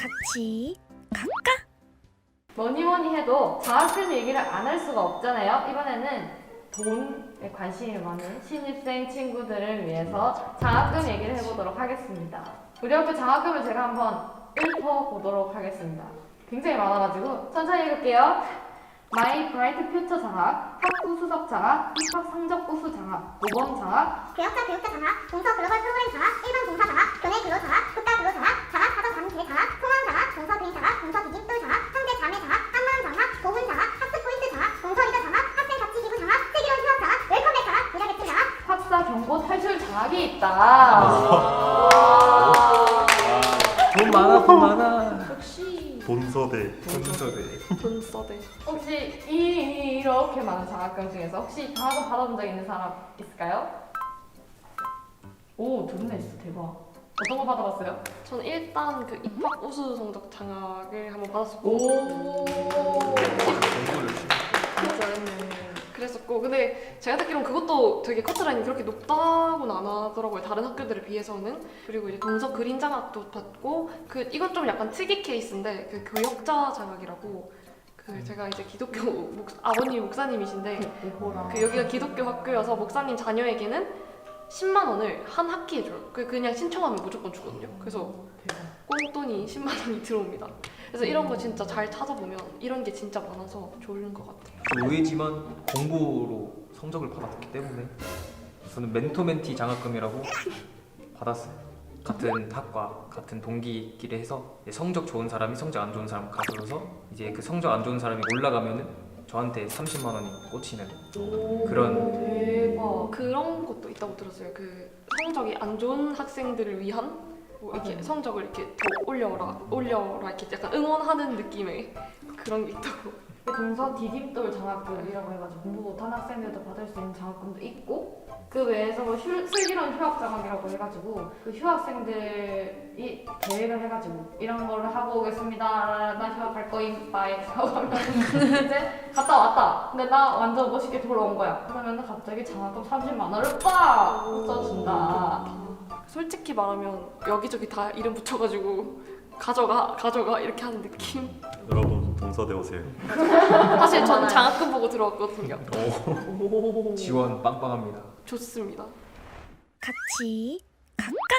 같이 갈까? 뭐니 뭐니 해도 장학금 얘기를 안 할 수가 없잖아요. 이번에는 돈에 관심이 많은 신입생 친구들을 위해서 장학금 얘기를 해보도록 하겠습니다. 우리 학교 장학금을 제가 한번 읊어보도록 하겠습니다. 굉장히 많아가지고 천천히 읽을게요. 마이 브라이트 퓨처 장학, 학부 수석 장학, 입학 성적 우수 장학, 모범 장학, 교역자 교육자 장학, 동서 글로벌 프로그램 장학, 장학이 있다. 돈 많아 돈 많아 역시 본서대 돈서대 돈 써대. 혹시 이, 이렇게 많은 장학금 중에서 혹시 장학금 받아본 적 있는 사람 있을까요? 오, 두 분나 있어. 대박. 어떤 거 받아봤어요? 저는 일단 그 입학 우수 성적 장학을 한번 받았었고 오. 공부를 열심히 진짜 그랬었고 근데 제가 듣기로는 그것도 되게 커트라인이 그렇게 높다고는 안 하더라고요 다른 학교들에 비해서는 그리고 이제 동서 그림 장학도 받고 그 이건 좀 약간 특이 케이스인데 그 교역자 장학이라고 그 제가 이제 기독교 목, 아버님 목사님이신데. 그 여기가 기독교 학교여서 목사님 자녀에게는 10만 원을 한 학기에 줘요. 그 그냥 신청하면 무조건 주거든요. 그래서. 꽁돈이 10만 원이 들어옵니다. 그래서 이런 거 진짜 잘 찾아보면 이런 게 진짜 많아서 좋은 것 같아요. 의외지만 공부로 성적을 받았기 때문에 저는 멘토 멘티 장학금이라고 받았어요 같은 학과 같은 동기끼리 해서 이제 성적 좋은 사람이 성적 안 좋은 사람 가져서 이제 그 성적 안 좋은 사람이 올라가면은 저한테 30만 원이 꽂히는 그런 대박. 그런 것도 있다고 들었어요. 그 성적이 안 좋은 학생들을 위한 뭐 이렇게. 성적을 이렇게 더 올려라, 올려라 이렇게 약간 응원하는 느낌의 그런 게 있다고. 동서 디딤돌 장학금이라고 해가지고 공부 못하는 학생들도 받을 수 있는 장학금도 있고 그 외에서 뭐 휴, 슬기로운 휴학 장학이라고 해가지고 그 휴학생들이 계획을 해가지고 이런 거를 하고 오겠습니다. 나 휴학할 거임. 바이. 하고 하면 이제 갔다 왔다. 근데 나 완전 멋있게 돌아온 거야. 그러면 갑자기 장학금 30만 원을 빡! 써준다 솔직히 말하면 여기저기 다 이름 붙여가지고 가져가, 가져가 이렇게 하는 느낌. 여러분 동서대 오세요 사실 저는 장학금 보고 들어왔거든요. 지원 빵빵합니다 좋습니다. 같이 갈까?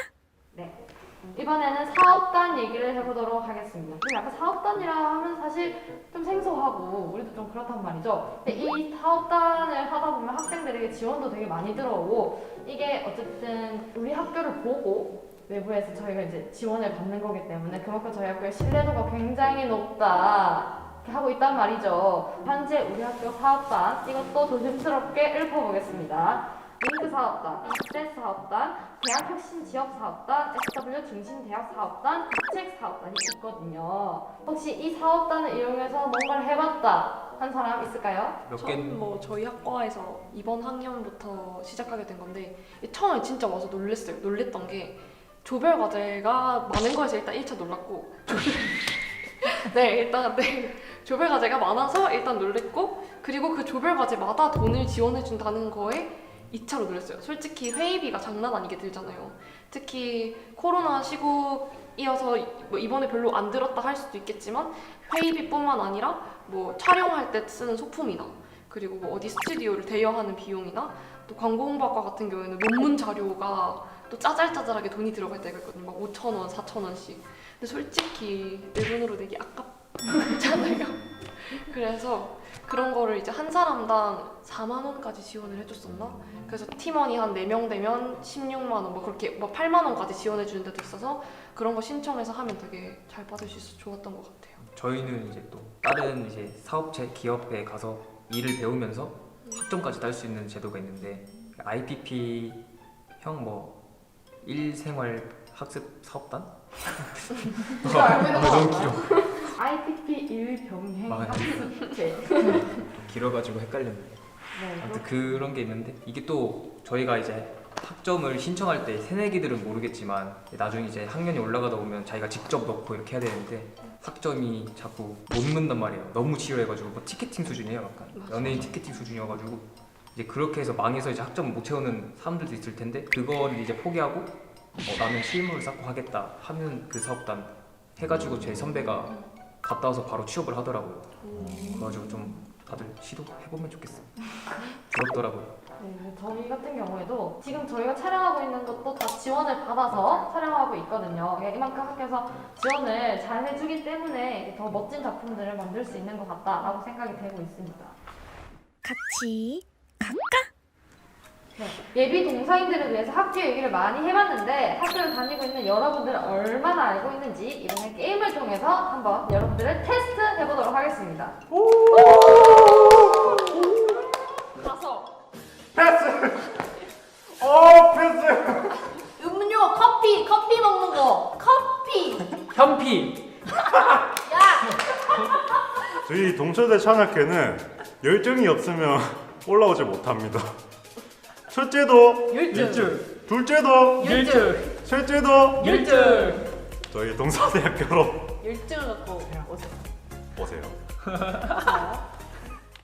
네. 이번에는 사업단 얘기를 해보도록 하겠습니다. 근데 약간 사업단이라 하면 사실 좀 생소하고 우리도 좀 그렇단 말이죠. 근데 이 사업단을 하다 보면 학생들에게 지원도 되게 많이 들어오고 이게 어쨌든 우리 학교를 보고 외부에서 저희가 이제 지원을 받는 거기 때문에 그만큼 저희 학교의 신뢰도가 굉장히 높다. 이렇게 하고 있단 말이죠. 현재 우리 학교 사업단 이것도 조심스럽게 읊어보겠습니다. 링크 사업단, 입대 사업단, 대학 혁신 지역 사업단, SW 중심 대학 사업단, 국책 사업단이 있거든요. 혹시 이 사업단을 이용해서 뭔가를 해봤다 한 사람 있을까요? 몇 저는 개는 뭐 저희 학과에서 이번 학년부터 시작하게 된 건데 처음에 진짜 와서 놀랬어요. 놀랬던 게 조별 과제가 많은 거에서 일단 1차 놀랐고 네 일단 네 조별 과제가 많아서 일단 놀랬고 그리고 그 조별 과제마다 돈을 지원해 준다는 거에 2차로 놀랐어요. 솔직히 회의비가 장난 아니게 들잖아요. 특히 코로나 시국이어서 뭐 이번에 별로 안 들었다 할 수도 있겠지만 회의비뿐만 아니라 뭐 촬영할 때 쓰는 소품이나 그리고 뭐 어디 스튜디오를 대여하는 비용이나 또 광고 홍보학과 같은 경우에는 논문 자료가 또 짜잘짜잘하게 돈이 들어갈 때가 있거든요. 막 5천 원, 4천 원씩. 근데 솔직히 내 돈으로 내기 아깝잖아요. 그래서 그런 거를 이제 한 사람당 4만 원까지 지원을 해줬었나? 그래서 팀원이 한 4명 되면 16만 원, 뭐 그렇게 뭐 8만 원까지 지원해 주는 데도 있어서 그런 거 신청해서 하면 되게 잘 받을 수 있어서 좋았던 것 같아요. 저희는 이제 또 다른 이제 사업체 기업에 가서 일을 배우면서 학점까지 딸 수 있는 제도가 있는데 IPP 형뭐 일생활 학습 사업단? 거 너무? 길어 IPP 일병행 맞아요. 학습제. 길어가지고 헷갈렸네 네, 아무튼 그런 게 있는데 이게 또 저희가 이제 학점을 신청할 때 새내기들은 모르겠지만 나중에 이제 학년이 올라가다 보면 자기가 직접 넣고 이렇게 해야 되는데 학점이 자꾸 못 넣는단 말이에요. 너무 치열해가지고 뭐 티켓팅 수준이에요, 약간 맞아, 연예인 맞아. 티켓팅 수준이어가지고 이제 그렇게 해서 망해서 이제 학점 못 채우는 사람들도 있을 텐데 그걸 이제 포기하고 어, 나는 실무를 쌓고 하겠다 하면 그 사업단 해가지고 제 선배가 갔다 와서 바로 취업을 하더라고요. 그래가지고 좀 다들 시도해보면 좋겠어요. 부럽더라고요. 네, 저희 같은 경우에도 지금 저희가 촬영하고 있는 것도 다 지원을 받아서 촬영하고 있거든요. 예, 이만큼 학교에서 지원을 잘 해주기 때문에 더 멋진 작품들을 만들 수 있는 것 같다라고 생각이 되고 있습니다. 같이 갈까? 네, 예비 동사인들을 위해서 학교 얘기를 많이 해봤는데 학교를 다니고 있는 여러분들은 얼마나 알고 있는지 이번에 게임을 통해서 한번 여러분들을 테스트 해보도록 하겠습니다. 가서 어 패스. 음료, 커피, 커피 먹는 거, 커피. 현피! 저희 동서대 찬학회는 열정이 없으면 올라오지 못합니다. 첫째도, 일줄! 둘째도, 일줄! 셋째도 일줄! 저희 동서대학교로 열정을 갖고 오세요. 오세요. 자,